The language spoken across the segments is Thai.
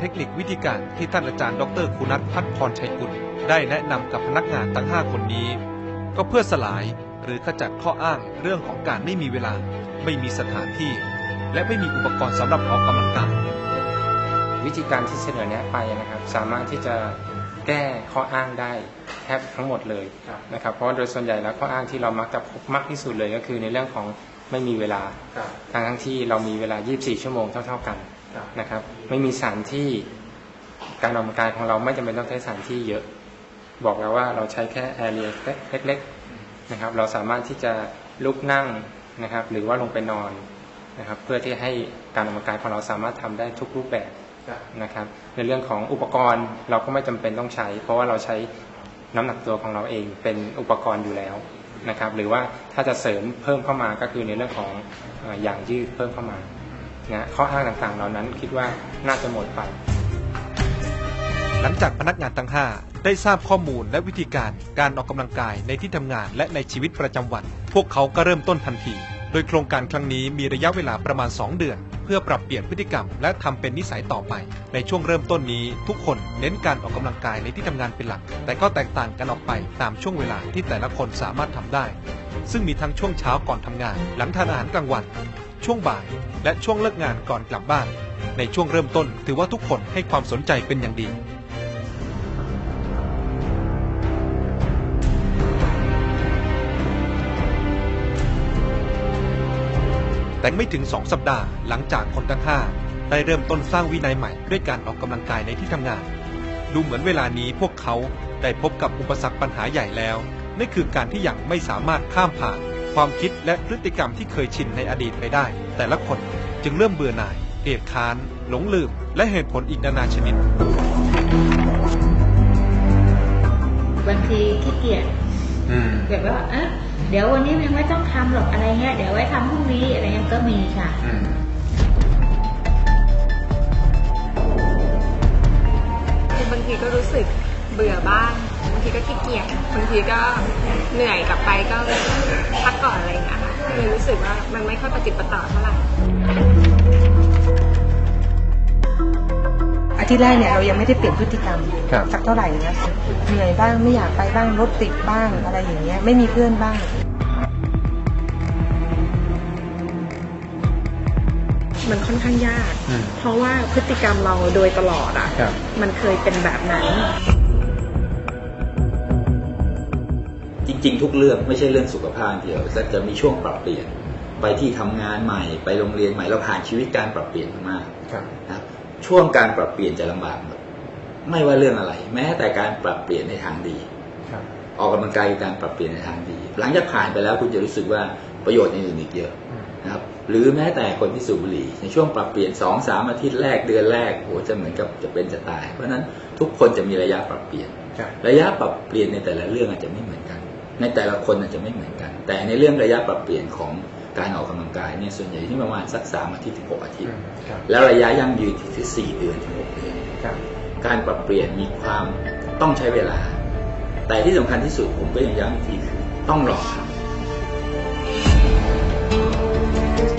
เทคนิควิธีการที่ท่านอาจารย์ดรคุณัทพัฒพรชัยกุลได้แนะนำกับพนักงานทั้ง 5 คนนี้ ก็เพื่อสลายหรือขจัดข้ออ้างเรื่องของการไม่มีเวลา ไม่มีสถานที่ และไม่มีอุปกรณ์สำหรับออกกำลังกายวิธีการที่เสนอแนะไปนะครับ สามารถที่จะแก้ข้ออ้างได้แทบทั้งหมดเลยนะครับ เพราะว่าโดยส่วนใหญ่แล้วข้ออ้างที่เรามักจะพบมากที่สุดเลยก็คือในเรื่องของไม่มีเวลาทั้งทั้งๆที่เรามีเวลา 24 ชั่วโมงเท่า ๆกัน นะครับ ไม่มีสถานที่การออกกำลังกายของเราไม่จำเป็นต้องใช้สถานที่เยอะ บอกแล้วว่าเราใช้แค่แอเรียเล็กๆนะครับ เราสามารถที่จะลุกนั่งนะครับ หรือว่าลงไปนอนนะครับ เพื่อที่ให้การออกกำลังกายของเราสามารถทำได้ทุกรูปแบบนะครับ ในเรื่องของอุปกรณ์เราก็ไม่จำเป็นต้องใช้ เพราะว่าเราใช้น้ำหนักตัวของเราเองเป็นอุปกรณ์อยู่แล้วนะครับ หรือว่าถ้าจะเสริมเพิ่มเข้ามาก็คือในเรื่องของเอ่ออย่างยืดเพิ่มเข้ามา นะข้ออ้างต่างๆ เหล่านั้นคิดว่าน่าจะหมดไป หลังจากพนักงานทั้ง 5 ได้ทราบข้อมูลและวิธีการการออกกำลังกายในที่ทำงานและในชีวิตประจำวัน พวกเขาก็เริ่มต้นทันที โดยโครงการครั้งนี้มีระยะเวลาประมาณ 2 เดือน เพื่อปรับเปลี่ยนพฤติกรรม และทำเป็นนิสัยต่อไป ในช่วงเริ่มต้นนี้ ทุกคนเน้นการออกกำลังกายในที่ทำงานเป็นหลัก แต่ก็แตกต่างกันออกไปตามช่วงเวลาที่แต่ละคนสามารถทำได้ซึ่งมีทั้งช่วงเช้าก่อนทำงาน หลังทานอาหารกลางวัน ช่วงบ่าย และช่วงเลิกงานก่อนกลับบ้าน ในช่วงเริ่มต้นถือว่าทุกคนให้ความสนใจเป็นอย่างดี แต่ไม่ถึง2สัปดาห์หลังจากคนทั้ง5ได้เริ่มต้นสร้างวินัยใหม่ด้วยการออกกำลังกายในที่ทำงาน ดูเหมือนเวลานี้พวกเขาได้พบกับอุปสรรคปัญหาใหญ่แล้วนั่นคือการที่ยังไม่สามารถข้ามผ่าน ความคิดและพฤติกรรมที่เคยชินในอดีตไปได้ แต่ละคนจึงเริ่มเบื่อหน่ายเกลียดค้าน หลงลืม และเหตุผลอีกนานาชนิด บางทีขี้เกียจแบบว่าเอะเดี๋ยววันนี้ยังไม่ต้องทำหรอกอะไรเงี้ยเดี๋ยวไว้ทำพรุ่งนี้อะไรเงี้ยก็มีค่ะบางทีก็รู้สึกเบื่อบ้าง บางทีก็ขี้เกียจบางทีก็เหนื่อยกลับไปก็พักก่อนอะไรอย่างเงี้ยค่ะเลยรู้สึกว่ามันไม่ค่อยประจิตประต่อเท่าไหร่ อาทิตย์แรกเนี่ยเรายังไม่ได้เปลี่ยนพฤติกรรมครับ สักเท่าไหร่นะเหนื่อยบ้างไม่อยากไปบ้างรถติดบ้างอะไรอย่างเงี้ยไม่มีเพื่อนบ้าง มันค่อนข้างยากเพราะว่าพฤติกรรมเราโดยตลอดอะครับ มันเคยเป็นแบบนั้น จริง ๆ ทุกเรื่องไม่ใช่เรื่องสุขภาพเดียวแต่จะมีช่วงปรับเปลี่ยนไปที่ทำงานใหม่ไปโรงเรียนใหม่เราผ่านชีวิตการปรับเปลี่ยนมากนะครับช่วงการปรับเปลี่ยนจะลำบากหมดไม่ว่าเรื่องอะไร แม้แต่การปรับเปลี่ยนในทางดีออกกำลังกายคือการปรับเปลี่ยนในทางดี หลังจากผ่านไปแล้วคุณจะรู้สึกว่าประโยชน์ในอื่นอีกเยอะนะครับ หรือแม้แต่คนที่สูบบุหรี่ในช่วงปรับเปลี่ยนสองสามอาทิตย์แรกเดือนแรกโอ้จะเหมือนกับจะเป็นจะตาย เพราะฉะนั้นทุกคนจะมีระยะปรับเปลี่ยน ระยะปรับเปลี่ยนในแต่ละเรื่องอาจจะไม่เหมือนกัน ในแต่ละคนอาจจะไม่เหมือนกัน แต่ในเรื่องระยะปรับเปลี่ยนของการออกกำลังกายเนี่ยส่วนใหญ่ที่ประมาณสักสามอาทิตย์ถึงหกอาทิตย์ แล้วระยะยั่งยืนที่สี่เดือนถึงหกเดือนการปรับเปลี่ยนมีความต้องใช้เวลา แต่ที่สำคัญที่สุดผมก็ยังย้ำอีกทีคือต้องลองทำ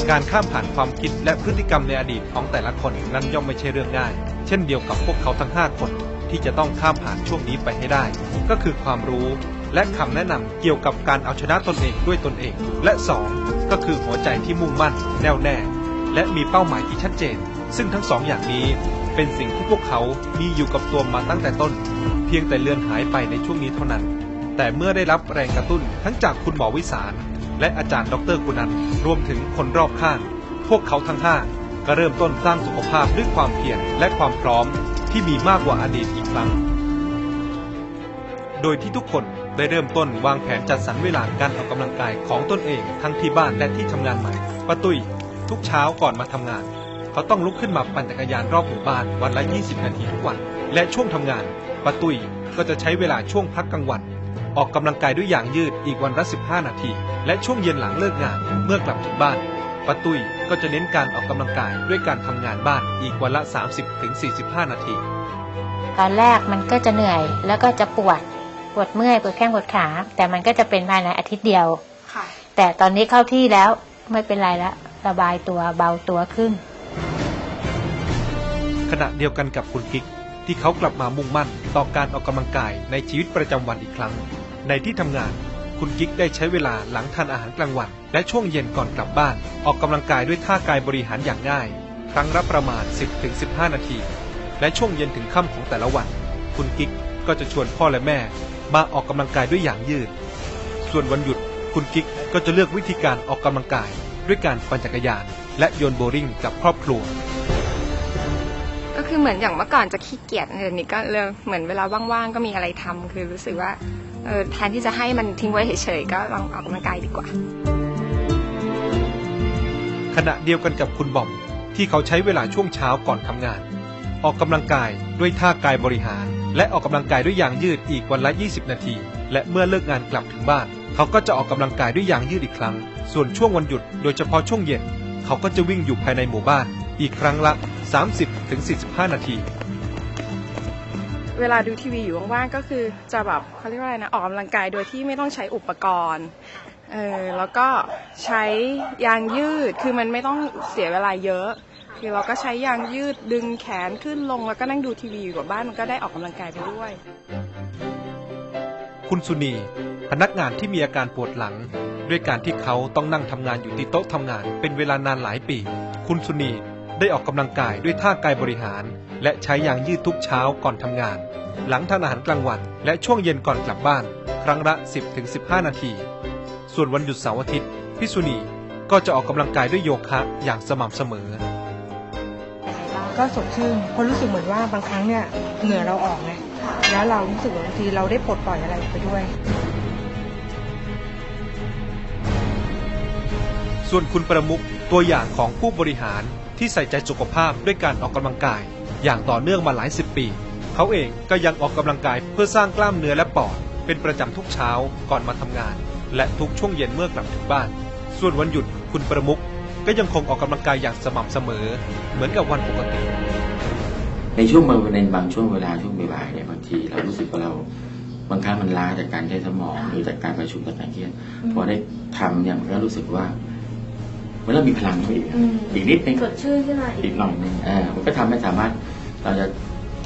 การข้ามผ่านความคิดและพฤติกรรมในอดีตของแต่ละคนนั้นย่อมไม่ใช่เรื่องง่าย เช่นเดียวกับพวกเขาทั้ง 5 คนที่จะต้องข้ามผ่านช่วงนี้ไปให้ได้ ก็คือความรู้ และคำแนะนำเกี่ยวกับการเอาชนะตนเองด้วยตนเอง และ 2 ก็คือหัวใจที่มุ่งมั่น แน่วแน่ และมีเป้าหมายที่ชัดเจน ซึ่งทั้งสองอย่างนี้เป็นสิ่งที่พวกเขามีอยู่กับตัวมาตั้งแต่ต้น เพียงแต่เลือนหายไปในช่วงนี้เท่านั้น แต่เมื่อได้รับแรงกระตุ้นทั้งจากคุณหมอวิสาร และอาจารย์ดรกุนันรวมถึงคนรอบข้าง พวกเขาทั้งห้าก็เริ่มต้นสร้างสุขภาพด้วยความเพียรและความพร้อมที่มีมากกว่าอดีตอีกครั้ง โดยที่ทุกคน ได้เริ่มต้นวางแผนจัดสรรเวลาการออกกำลังกายของตนเองทั้งที่บ้านและที่ทำงานใหม่ป้าตุ้ยทุกเช้าก่อนมาทำงาน เขาต้องลุกขึ้นมาปั่นจักรยานรอบหมู่บ้านวันละ 20 นาทีทุกวัน และช่วงทำงานป้าตุ้ยก็จะใช้เวลาช่วงพักกลางวัน ออกกำลังกายด้วยอย่างยืดอีกวันละ 15 นาที และช่วงเย็นหลังเลิกงานเมื่อกลับถึงบ้านป้าตุ้ยก็จะเน้นการออกกำลังกายด้วยการทำงานบ้านอีกวันละ 30-45 นาทีตอนแรกมันก็จะเหนื่อยแล้วก็จะปวด ปวดเมื่อยปวดแข้งปวดขา แต่มันก็จะเป็นภายในอาทิตย์เดียวค่ะแต่ตอนนี้เข้าที่แล้วไม่เป็นไรแล้วระบายตัวเบาตัวขึ้น ขณะเดียวกันกับคุณกิ๊กที่เขากลับมามุ่งมั่นต่อการออกกำลังกายในชีวิตประจำวันอีกครั้ง ในที่ทำงานคุณกิ๊กได้ใช้เวลาหลังทานอาหารกลางวัน และช่วงเย็นก่อนกลับบ้าน ออกกำลังกายด้วยท่ากายบริหารอย่างง่าย ครั้งละประมาณ 10-15 นาที และช่วงเย็นถึงค่ำของแต่ละวัน คุณกิ๊กก็จะชวนพ่อและแม่ มาออกกำลังกายด้วยอย่างยืด ส่วนวันหยุดคุณกิ๊กก็จะเลือกวิธีการออกกำลังกาย ด้วยการปั่นจักรยาน และโยนโบว์ลิ่งกับครอบครัว ก็คือเหมือนอย่างเมื่อก่อนจะขี้เกียจเดี๋ยวนี้ก็เลยเหมือนเวลาว่างๆก็มีอะไรทำคือรู้สึกว่าเออแทนที่จะให้มันทิ้งไว้เฉยๆก็ลองออกกำลังกายดีกว่า ขณะเดียวกันกับคุณบอมที่เขาใช้เวลาช่วงเช้าก่อนทำงาน ออกกำลังกายด้วยท่ากายบริหาร และออกกำลังกายด้วยยางยืดอีกวันละ 20 นาที และเมื่อเลิกงานกลับถึงบ้าน เขาก็จะออกกำลังกายด้วยยางยืดอีกครั้ง ส่วนช่วงวันหยุดโดยเฉพาะช่วงเย็น เขาก็จะวิ่งอยู่ภายในหมู่บ้าน อีกครั้งละ 30-45 นาที เวลาดูทีวีอยู่ว่างๆก็คือจะแบบเขาเรียกว่าอะไรนะออกกำลังกายโดยที่ไม่ต้องใช้อุปกรณ์เออแล้วก็ใช้ยางยืดคือมันไม่ต้องเสียเวลาเยอะ คือเราก็ใช้ยางยืดดึงแขนขึ้นลงแล้วก็นั่งดูทีวีอยู่กับบ้านมันก็ได้ออกกำลังกายไปด้วย คุณสุนีพนักงานที่มีอาการปวดหลัง ด้วยการที่เขาต้องนั่งทำงานอยู่ที่โต๊ะทำงาน เป็นเวลานานหลายปี คุณสุนีได้ออกกำลังกายด้วยท่ากายบริหาร และใช้ยางยืดทุกเช้าก่อนทำงาน หลังทานอาหารกลางวันและช่วงเย็นก่อนกลับบ้าน ครั้งละ 10-15 นาที ส่วนวันหยุดเสาร์อาทิตย์พี่สุนีก็จะออกกำลังกายด้วยโยคะอย่างสม่ำเสมอ ก็สดชื่นเพราะรู้สึกเหมือนว่าบางครั้งเนี่ยเหงื่อเราออกไงแล้วเรารู้สึกว่าบางทีเราได้ปลดปล่อยอะไรไปด้วย ส่วนคุณประมุขตัวอย่างของผู้บริหารที่ใส่ใจสุขภาพด้วยการออกกำลังกาย อย่างต่อเนื่องมาหลายสิบปี เขาเองก็ยังออกกำลังกายเพื่อสร้างกล้ามเนื้อและปอด เป็นประจำทุกเช้าก่อนมาทำงาน และทุกช่วงเย็นเมื่อกลับถึงบ้าน ส่วนวันหยุดคุณประมุข ก็ยังคงออกกำลังกายอย่างสม่ำเสมอ เหมือนกับวันปกติ ในช่วงบางในบางช่วงเวลาช่วงบ่ายๆเนี่ยบางทีเรารู้สึกว่าเราบางครั้งมันล้าจากการใช้สมองหรือจากการประชุมจากการเครียดพอได้ทำเนี่ยมันก็รู้สึกว่ามันเริ่มมีพลังขึ้นมาอีกอีกนิดนึงสดชื่นขึ้นมาอีอีกกหน่อยนึงเออมันก็ทำให้สามารถเราจะ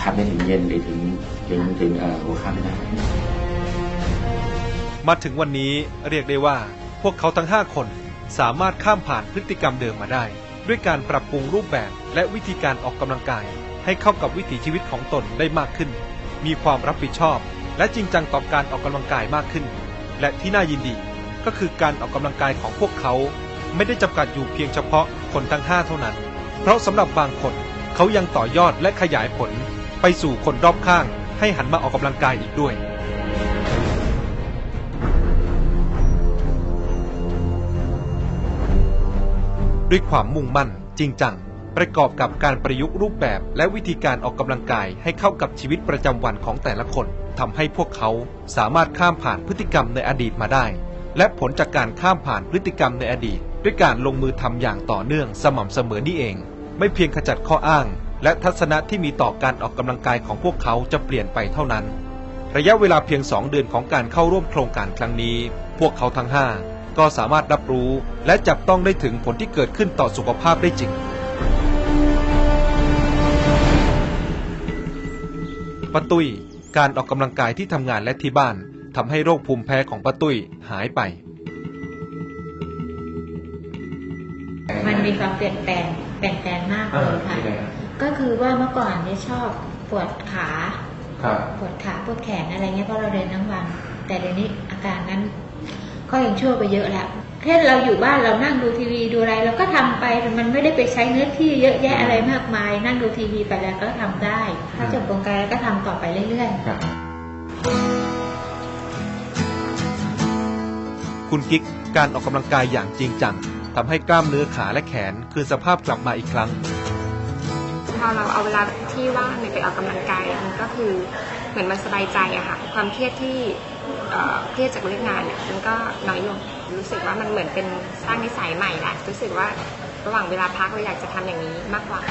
ทำได้ถึงเย็นหรือถึงถึงถึงเอ่อหัวค่ำไม่ได้ มาถึงวันนี้เรียกได้ว่าพวกเขาทั้ง 5 คน สามารถข้ามผ่านพฤติกรรมเดิมมาได้ ด้วยการปรับปรุงรูปแบบและวิธีการออกกำลังกาย ให้เข้ากับวิถีชีวิตของตนได้มากขึ้น มีความรับผิดชอบ และจริงจังต่อการออกกำลังกายมากขึ้น และที่น่ายินดีก็คือการออกกำลังกายของพวกเขา ไม่ได้จำกัดอยู่เพียงเฉพาะคนทั้ง 5 เท่านั้น เพราะสำหรับบางคนเขายังต่อยอดและขยายผล ไปสู่คนรอบข้าง ให้หันมาออกกำลังกายอีกด้วย ด้วยความมุ่งมั่น จริงจัง ประกอบกับการประยุกต์รูปแบบ และวิธีการออกกำลังกายให้เข้ากับชีวิตประจำวันของแต่ละคนทำให้พวกเขาสามารถข้ามผ่านพฤติกรรมในอดีตมาได้ และผลจากการข้ามผ่านพฤติกรรมในอดีต ด้วยการลงมือทำอย่างต่อเนื่องสม่ำเสมอนี่เอง ไม่เพียงขจัดข้ออ้าง และทัศนะที่มีต่อการออกกำลังกายของพวกเขาจะเปลี่ยนไปเท่านั้น ระยะเวลาเพียง 2 เดือนของการเข้าร่วมโครงการครั้งนี้ พวกเขาทั้ง 5 ก็สามารถรับรู้และจับต้องได้ถึงผลที่เกิดขึ้นต่อสุขภาพได้จริงป้าตุ้ยการออกกำลังกายที่ทำงานและที่บ้านทำให้โรคภูมิแพ้ของป้าตุ้ยหายไป มันมีความเปลี่ยนแปลงเปลี่ยนแปลงมากเลยค่ะ ก็คือว่าเมื่อก่อนเนี่ยชอบปวดขาครับปวดขาปวดแขนอะไรเงี้ยเพราะเราเดินทั้งวัน แต่เดี๋ยวนี้อาการนั้น ก็ยังชั่วไปเยอะแล้วแค่เราอยู่บ้านเรานั่งดูทีวีดูอะไรเราก็ทำไปมันไม่ได้ไปใช้เนื้อที่เยอะแยะอะไรมากมาย นั่งดูทีวีไปแล้วก็ทำได้ ถ้าจบโครงการแล้วก็ทำต่อไปเรื่อยๆครับคุณกิ๊กการออกกำลังกายอย่างจริงจังทำให้กล้ามเนื้อขาและแขนคืนสภาพกลับมาอีกครั้งพอเราเอาเวลาที่ว่างเนี่ยไปออกกำลังกายมันก็คือเหมือนมันสบายใจอะค่ะความเครียดที่ เอ่อเครียดจากเรื่องงานเนี่ยมันก็น้อยลงรู้สึกว่ามันเหมือนเป็นสร้างนิสัยใหม่แหละรู้สึกว่าระหว่างเวลาพักเราอยากจะทำอย่างนี้มากกว่า